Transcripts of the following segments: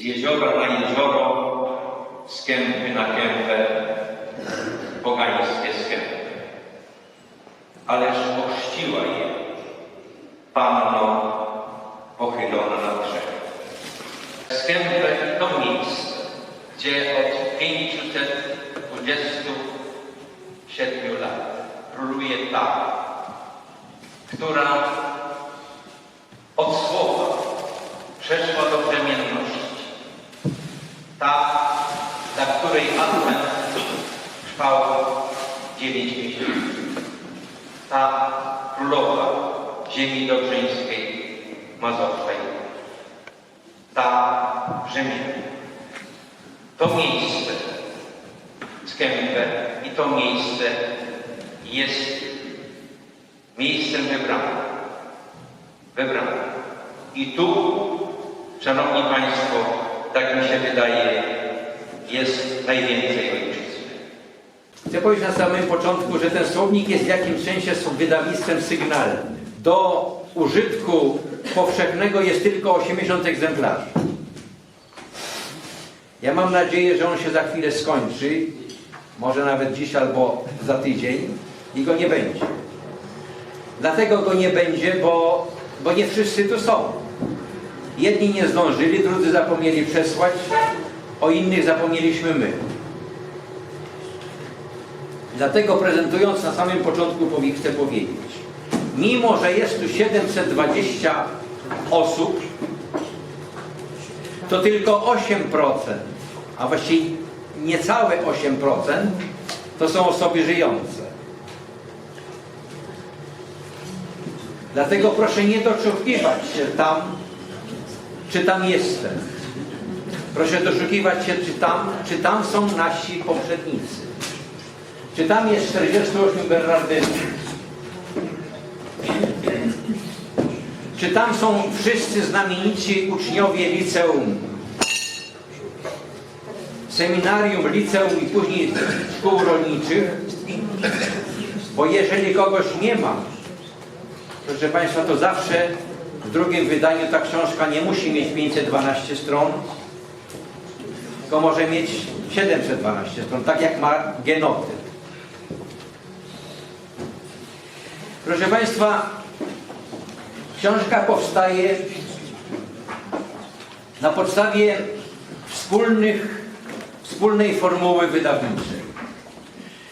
Z jeziora na jezioro, z kępy na kępę, pogańskie skępy. Ależ ochrzciła je Panno pochylona na brzeg. Skępę to miejsce, gdzie od 527 lat króluje ta, która od słowa przeszła do plemienności. Ta, dla której Advent trwał dziewięć miesięcy. Ta królowa ziemi dobrzyńskiej, mazowszej. Ta Rzymie. To miejsce, Skępę i to miejsce jest miejscem wybranym. Wybranym. I tu, Szanowni Państwo, tak mi się wydaje, jest najwięcej ojczyzny. Chcę powiedzieć na samym początku, że ten słownik jest w jakimś sensie wydawnictwem sygnalnym. Do użytku powszechnego jest tylko 80 egzemplarzy. Ja mam nadzieję, że on się za chwilę skończy, może nawet dziś albo za tydzień i go nie będzie. Dlatego go nie będzie, bo, bo nie wszyscy tu są. Jedni nie zdążyli, drudzy zapomnieli przesłać, o innych zapomnieliśmy my. Dlatego prezentując na samym początku chcę powiedzieć, mimo że jest tu 720 osób, to tylko 8%, a właściwie niecałe 8% to są osoby żyjące. Dlatego proszę nie doszukiwać się tam, czy tam jestem. Proszę doszukiwać się, czy tam, czy tam są nasi poprzednicy. Czy tam jest 48 Bernardynów? Czy tam są wszyscy znamienici uczniowie liceum? Seminarium, liceum i później szkół rolniczych? Bo jeżeli kogoś nie ma, proszę Państwa, to zawsze w drugim wydaniu ta książka nie musi mieć 512 stron, tylko może mieć 712 stron, tak jak ma genotyp. Proszę Państwa, książka powstaje na podstawie wspólnych, wspólnej formuły wydawniczej.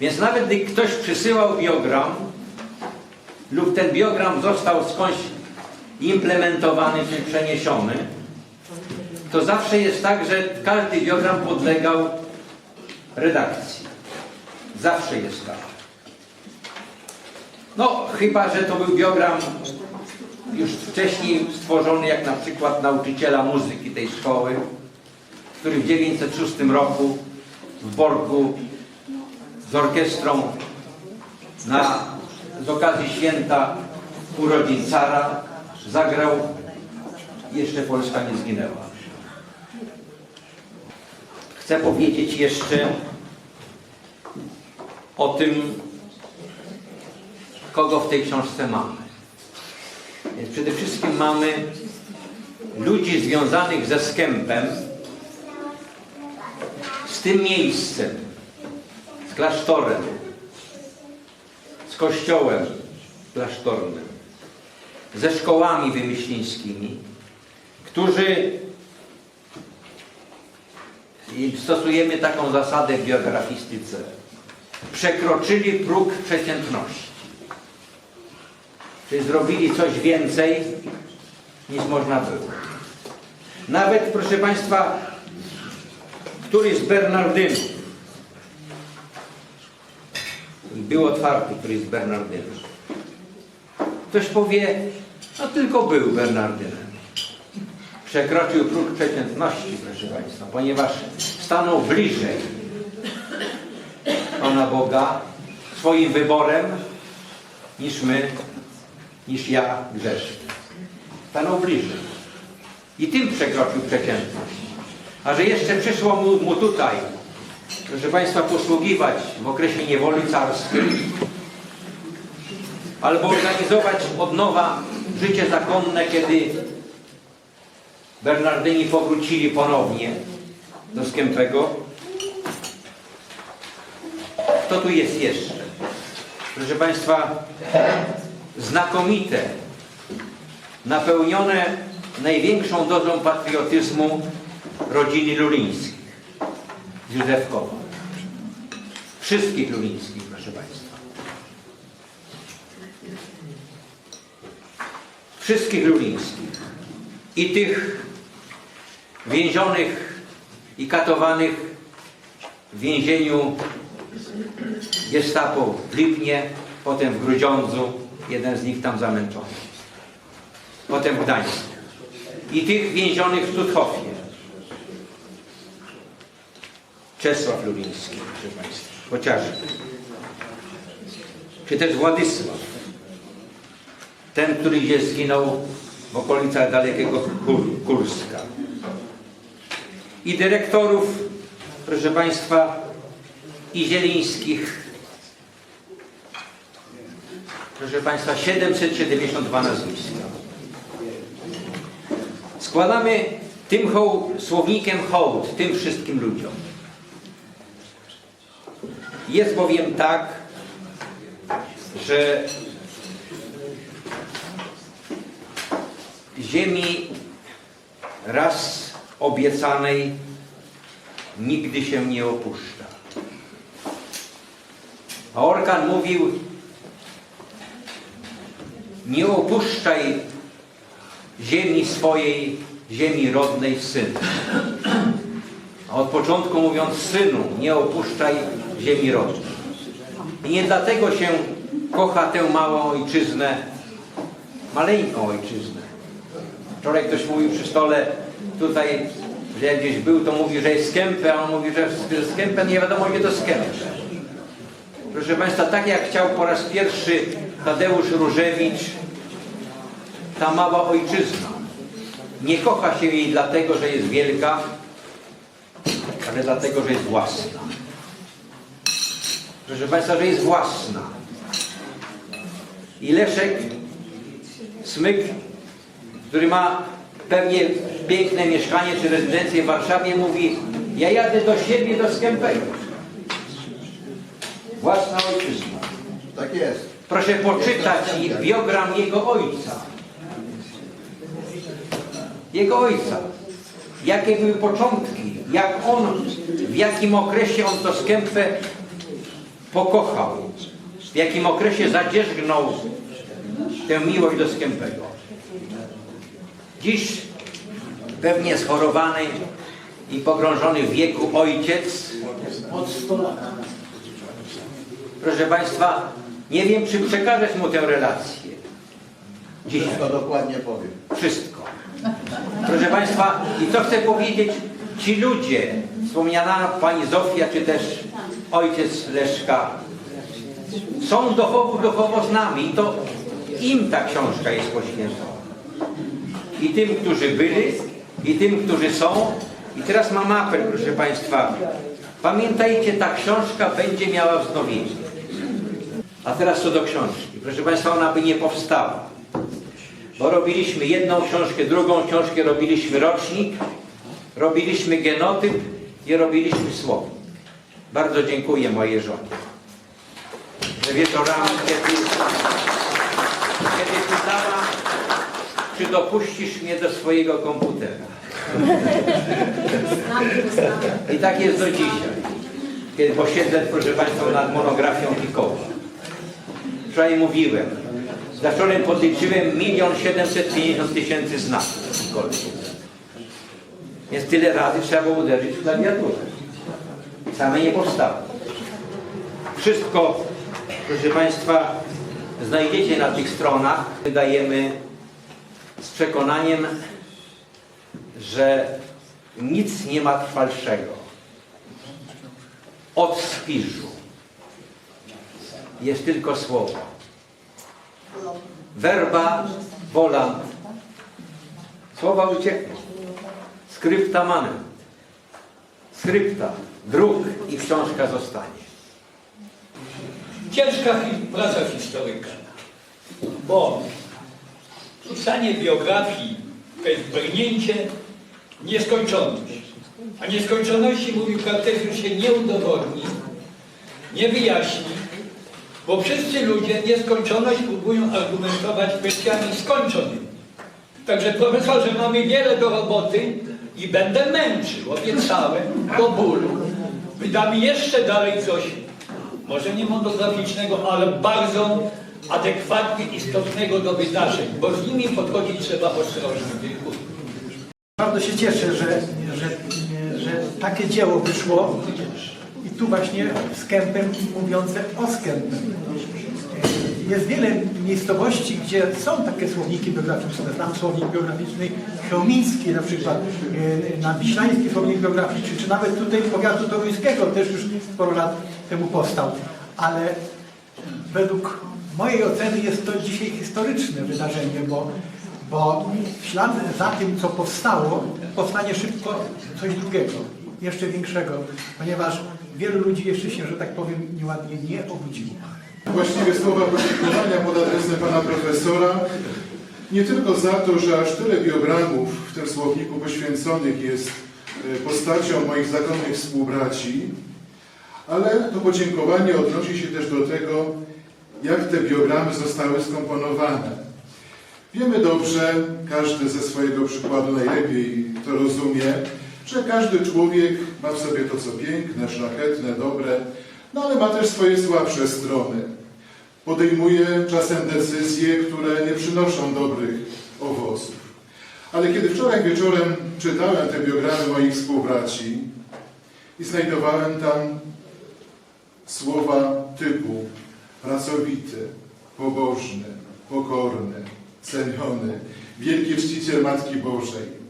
Więc nawet gdy ktoś przysyłał biogram lub ten biogram został skądś implementowany czy przeniesiony, to zawsze jest tak, że każdy biogram podlegał redakcji. Zawsze jest tak. No, chyba, że to był biogram już wcześniej stworzony, jak na przykład nauczyciela muzyki tej szkoły, który w 1906 roku w Borgu z orkiestrą na, z okazji święta urodzin cara zagrał Jeszcze Polska nie zginęła. Chcę powiedzieć jeszcze o tym, kogo w tej książce mamy. Przede wszystkim mamy ludzi związanych ze skępem, z tym miejscem, z klasztorem, z kościołem klasztornym, ze szkołami wymyślińskimi, którzy stosujemy taką zasadę w biografistyce, przekroczyli próg przeciętności. Czyli zrobili coś więcej niż można było. Nawet, proszę Państwa, któryś z Bernardynów był otwarty, któryś z Bernardynów. Ktoś powie, no tylko był Bernardynem. Przekroczył próg przeciętności, proszę Państwa, ponieważ stanął bliżej Pana Boga swoim wyborem niż my, niż ja grzeszny. Stanął bliżej. I tym przekroczył przeciętność. A że jeszcze przyszło mu, mu tutaj, proszę Państwa, posługiwać w okresie niewoli carskiej, albo organizować od nowa życie zakonne, kiedy Bernardyni powrócili ponownie do Skępego. Kto tu jest jeszcze? Proszę Państwa, znakomite, napełnione największą dozą patriotyzmu rodziny Lulińskich Józefkowa. Wszystkich Lulińskich, proszę Państwa. Wszystkich Lulińskich. I tych więzionych i katowanych w więzieniu gestapo w Lipnie, potem w Grudziądzu, jeden z nich tam zamęczony. Potem w Gdańsku. I tych więzionych w Tuthofie. Czesław Lubiński, proszę Państwa, chociażby. Czy też Władysław. Ten, który gdzieś zginął w okolicach dalekiego Kur- Kurska. I dyrektorów, proszę Państwa, i Zielińskich. Proszę Państwa, 772 nazwiska. Składamy tym słownikiem hołd tym wszystkim ludziom. Jest bowiem tak, że ziemi raz obiecanej nigdy się nie opuszcza. A Orkan mówił, nie opuszczaj ziemi swojej, ziemi rodnej synu. A od początku mówiąc synu, nie opuszczaj ziemi rodnej. I nie dlatego się kocha tę małą ojczyznę, maleńką ojczyznę. Wczoraj ktoś mówił przy stole tutaj, że jak gdzieś był, to mówi, że jest skępę, a on mówi, że skępę nie wiadomo gdzie to skępę. Proszę Państwa, tak jak chciał po raz pierwszy Tadeusz Różewicz, ta mała ojczyzna. Nie kocha się jej dlatego, że jest wielka, ale dlatego, że jest własna. Proszę Państwa, że jest własna. I Leszek Smyk, który ma pewnie piękne mieszkanie czy rezydencję w Warszawie, mówi ja jadę do siebie, do Skępego. Własna ojczyzna. Tak jest. Proszę poczytać i biogram jego ojca. Jego ojca. Jakie były początki, jak on, w jakim okresie on to skępę pokochał, w jakim okresie zadzierzgnął tę miłość do skępego. Dziś pewnie schorowany i pogrążony w wieku ojciec Proszę Państwa, nie wiem, czy przekażesz mu tę relację. Dzisiaj. Wszystko dokładnie powiem. Wszystko. Proszę Państwa, i co chcę powiedzieć, ci ludzie, wspomniana Pani Zofia, czy też ojciec Leszka, są duchowo, duchowo z nami i to im ta książka jest poświęcona. I tym, którzy byli, i tym, którzy są. I teraz mam apel, proszę Państwa. Pamiętajcie, ta książka będzie miała wznowienie. A teraz co do książki. Proszę Państwa, ona by nie powstała. Bo robiliśmy jedną książkę, drugą książkę, robiliśmy rocznik, robiliśmy genotyp i robiliśmy słownik. Bardzo dziękuję mojej żonie. Że wieczorami, kiedy, kiedy pytała, czy dopuścisz mnie do swojego komputera. I tak jest do dzisiaj. Kiedy posiedzę, proszę Państwa, nad monografią Pikowa. Wczoraj mówiłem, za wczoraj podliczyłem milion siedemset pięćdziesiąt tysięcy znaków. Więc tyle razy trzeba było uderzyć w klawiaturę. Same nie powstało. Wszystko, proszę Państwa, znajdziecie na tych stronach. Wydajemy z przekonaniem, że nic nie ma trwalszego od spiżu. Jest tylko słowo. Werba, volant. Słowa uciekną. Skrypta manent. Skrypta, druk i książka zostanie. Ciężka praca historyka, bo pisanie biografii to jest brnięcie nieskończoność. A nieskończoności, mówił Kartezjusz, się nie udowodni, nie wyjaśni, bo wszyscy ludzie nieskończoność próbują argumentować kwestiami skończonymi. Także profesorze, mamy wiele do roboty i będę męczył, obiecałem, do bólu. Wydamy jeszcze dalej coś, może nie monograficznego, ale bardzo adekwatnie istotnego do wydarzeń, bo z nimi podchodzić trzeba ostrożnie. Dziękuję. Bardzo się cieszę, że, że, że takie dzieło wyszło tu właśnie z kępem mówiące o skępem. Jest wiele miejscowości, gdzie są takie słowniki biograficzne. Znam słownik biograficzny chełmiński na przykład, e, nadwiślański słownik biograficzny, czy nawet tutaj powiatu toruńskiego też już sporo lat temu powstał. Ale według mojej oceny jest to dzisiaj historyczne wydarzenie, bo, bo w ślad za tym, co powstało, powstanie szybko coś drugiego, jeszcze większego, ponieważ wielu ludzi jeszcze się, że tak powiem, nieładnie nie obudziło. Właściwie słowa podziękowania pod adresem pana profesora. Nie tylko za to, że aż tyle biogramów w tym słowniku poświęconych jest e, postacią moich zakonnych współbraci, ale to podziękowanie odnosi się też do tego, jak te biogramy zostały skomponowane. Wiemy dobrze, każdy ze swojego przykładu najlepiej to rozumie, że każdy człowiek ma w sobie to, co piękne, szlachetne, dobre, no ale ma też swoje słabsze strony. Podejmuje czasem decyzje, które nie przynoszą dobrych owoców. Ale kiedy wczoraj wieczorem czytałem te biogramy moich współbraci i znajdowałem tam słowa typu pracowity, pobożny, pokorny, ceniony, wielki czciciel Matki Bożej.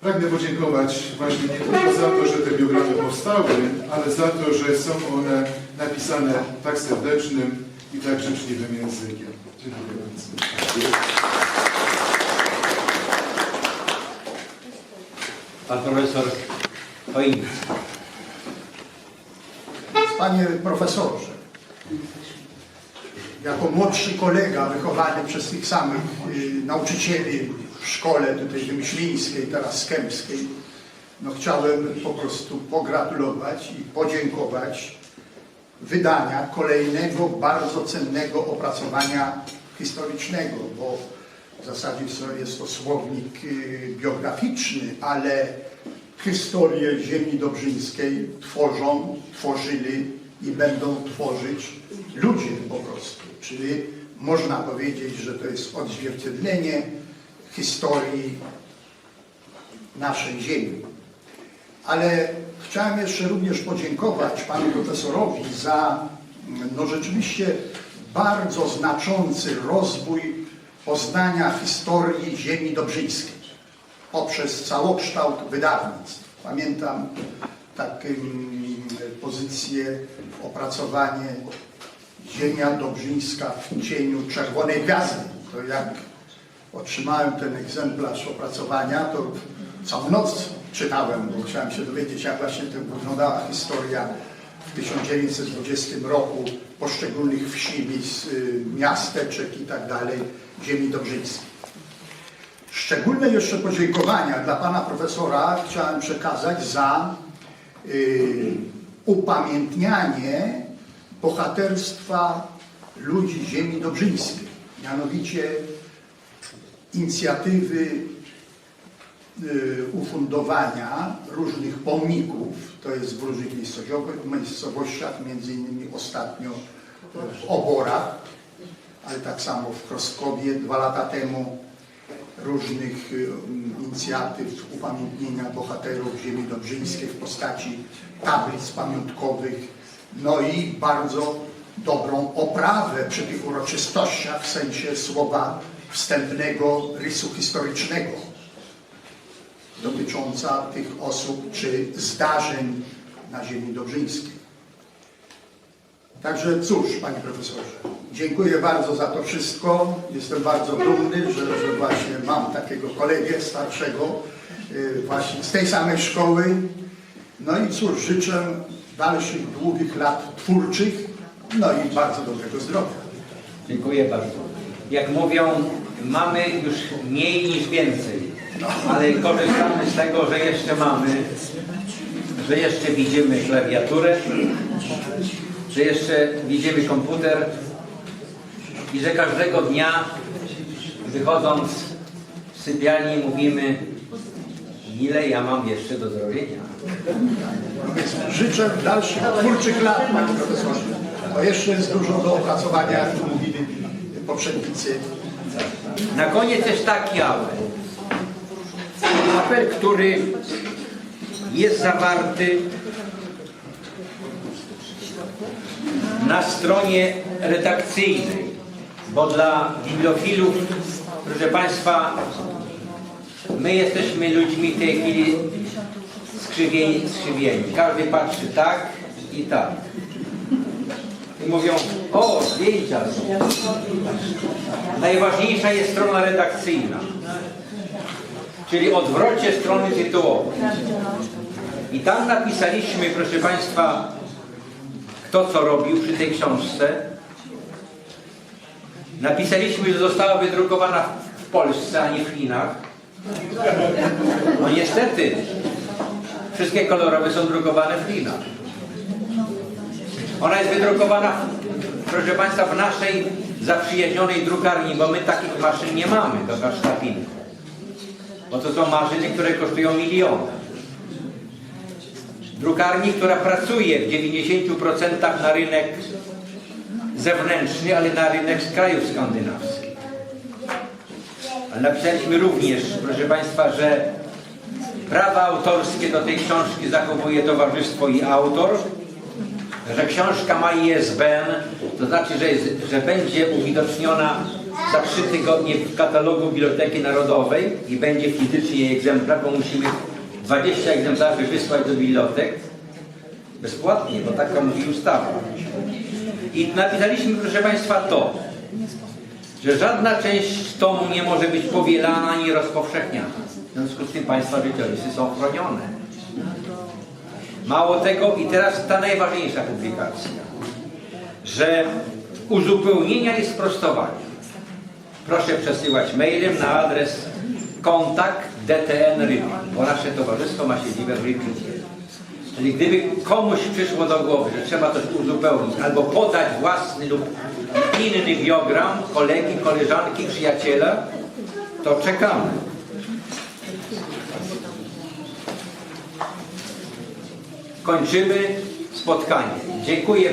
Pragnę podziękować właśnie nie tylko za to, że te biogramy powstały, ale za to, że są one napisane tak serdecznym i tak życzliwym językiem. Dziękuję bardzo. Pan profesor Choinicki. Panie profesorze, jako młodszy kolega wychowany przez tych samych y, nauczycieli w szkole tutaj wymyślińskiej, teraz skępskiej, no chciałem po prostu pogratulować i podziękować wydania kolejnego bardzo cennego opracowania historycznego, bo w zasadzie jest to słownik y, biograficzny, ale historię ziemi dobrzyńskiej tworzą, tworzyli i będą tworzyć ludzie po prostu. Czyli można powiedzieć, że to jest odzwierciedlenie historii naszej ziemi. Ale chciałem jeszcze również podziękować panu profesorowi za no rzeczywiście bardzo znaczący rozwój poznania historii ziemi dobrzyńskiej poprzez całokształt wydawnictw. Pamiętam taką pozycję, opracowanie Ziemia Dobrzyńska w cieniu Czerwonej Gwiazdy. To jak otrzymałem ten egzemplarz opracowania, to całą noc czytałem, bo chciałem się dowiedzieć, jak właśnie to wyglądała historia w 1920 roku poszczególnych wsi, y, miasteczek i tak dalej ziemi dobrzyńskiej. Szczególne jeszcze podziękowania dla pana profesora chciałem przekazać za y, upamiętnianie bohaterstwa ludzi ziemi dobrzyńskiej. Mianowicie inicjatywy y, ufundowania różnych pomników, to jest w różnych miejscowościach, między innymi ostatnio w Oborach, ale tak samo w Kroskowie dwa lata temu, różnych y, inicjatyw upamiętnienia bohaterów ziemi dobrzyńskiej w postaci tablic pamiątkowych, no i bardzo dobrą oprawę przy tych uroczystościach w sensie słowa wstępnego rysu historycznego dotycząca tych osób czy zdarzeń na ziemi dobrzyńskiej. Także cóż, panie profesorze, dziękuję bardzo za to wszystko. Jestem bardzo dumny, że, właśnie mam takiego kolegę starszego y, właśnie z tej samej szkoły. No i cóż, życzę dalszych, długich lat twórczych, no i bardzo dobrego zdrowia. Dziękuję bardzo. Jak mówią, mamy już mniej niż więcej. ale korzystamy z tego, że jeszcze mamy, że jeszcze widzimy klawiaturę, że jeszcze widzimy komputer i że każdego dnia wychodząc z sypialni mówimy ile ja mam jeszcze do zrobienia. Życzę dalszych twórczych lat, panie profesorze. Bo jeszcze jest dużo do opracowania, jak mówili poprzednicy. Na koniec też taki apel. Apel, który jest zawarty na stronie redakcyjnej, bo dla bibliofilów, proszę Państwa, my jesteśmy ludźmi w tej chwili skrzywieni. skrzywieni. Każdy patrzy tak i tak. Mówią, o, zdjęcia są. Najważniejsza jest strona redakcyjna, czyli odwrocie strony tytułowej. I tam napisaliśmy, proszę Państwa, kto co robił przy tej książce. Napisaliśmy, że została wydrukowana w Polsce, a nie w Chinach. No niestety, wszystkie kolorowe są drukowane w Chinach. Ona jest wydrukowana, proszę Państwa, w naszej zaprzyjaźnionej drukarni, bo my takich maszyn nie mamy do warsztatinu. Bo to są maszyny, które kosztują miliony. Drukarni, która pracuje w 90% na rynek zewnętrzny, ale na rynek z krajów skandynawskich. Ale napisaliśmy również, proszę Państwa, że prawa autorskie do tej książki zachowuje towarzystwo i autor, że książka ma ISBN, to znaczy, że, jest, że będzie uwidoczniona za trzy tygodnie w katalogu Biblioteki Narodowej i będzie fizycznie jej egzemplarz, bo musimy 20 egzemplarzy wysłać do bibliotek bezpłatnie, bo taka mówi ustawa. I napisaliśmy, proszę Państwa, to, że żadna część tomu nie może być powielana ani rozpowszechniana. W związku z tym Państwa życiorysy są chronione. Mało tego i teraz ta najważniejsza publikacja, że uzupełnienia i sprostowania proszę przesyłać mailem na adres kontakt DTN bo nasze towarzystwo ma siedzibę w Rybinie. Czyli gdyby komuś przyszło do głowy, że trzeba coś uzupełnić albo podać własny lub inny biogram kolegi, koleżanki, przyjaciela, to czekamy. Kończymy spotkanie. Dziękuję